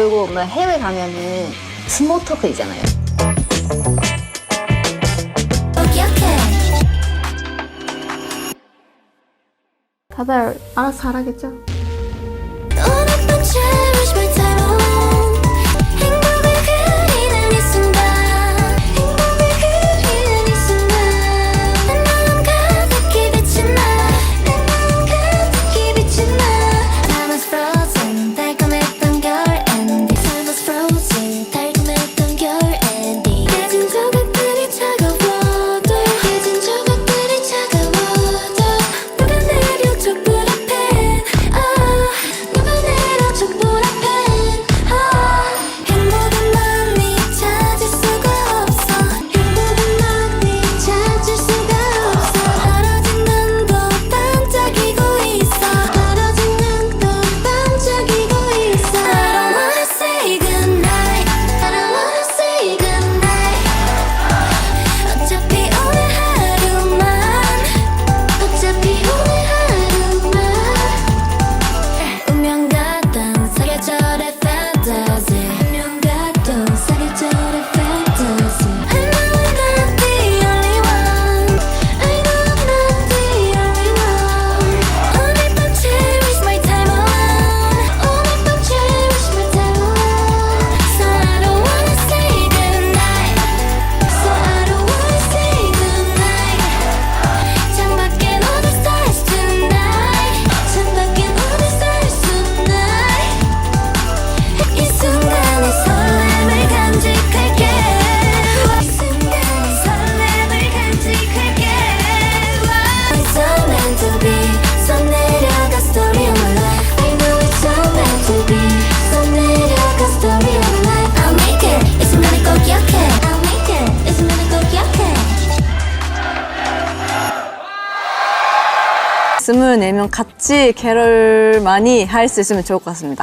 그리고 막 해외 가면은 스모토크 있잖아요. 다들 알아서 잘하겠죠? 24명 같이 캐롤 많이 할 수 있으면 좋을 것 같습니다.